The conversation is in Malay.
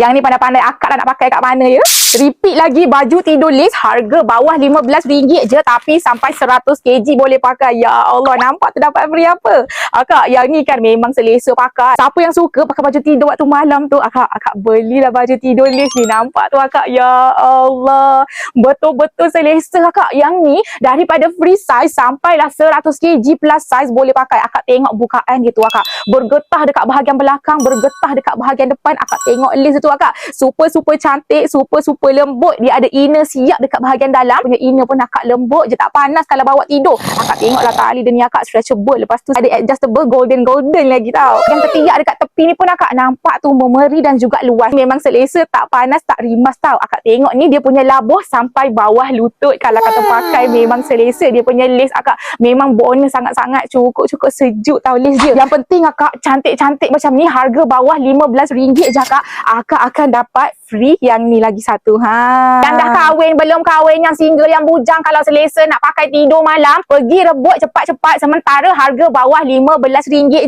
Yang ni pandai-pandai akak dah nak pakai kat mana ya. Repeat lagi baju tidur lace harga bawah RM15 je tapi sampai 100 kg boleh pakai. Ya Allah nampak dapat free apa? Akak yang ni kan memang selesa pakai. Siapa yang suka pakai baju tidur waktu malam tu akak akak belilah baju tidur lace ni. Nampak tu akak. Ya Allah. Betul-betul selesa akak. Yang ni daripada free size sampailah 100 kg plus size boleh pakai. Akak tengok bukaan gitu akak. Bergetah dekat bahagian belakang, bergetah dekat bahagian depan. Akak tengok lace tu akak. Super-super cantik, super-super lembut. Dia ada inner siap dekat bahagian dalam. Punya inner pun akak lembut je. Tak panas kalau bawa tidur. Akak tengoklah tali dia ni akak stretchable. Lepas tu ada adjustable golden-golden lagi tau. Yang ketiga dekat tepi ni pun akak nampak tu memeri dan juga luas. Memang selesa, tak panas, tak rimas tau. Akak tengok ni dia punya labuh sampai bawah lutut. Kalau kata pakai memang selesa. Dia punya lace akak memang bonus sangat-sangat cukup-cukup sejuk tau lace dia. Yang penting akak cantik-cantik macam ni harga bawah RM15 je akak. Akak akan dapat free yang ni lagi satu. Ha. Yang dah kahwin, belum kahwin, yang single, yang bujang kalau selesa nak pakai tidur malam, pergi rebut cepat-cepat sementara harga bawah RM15 je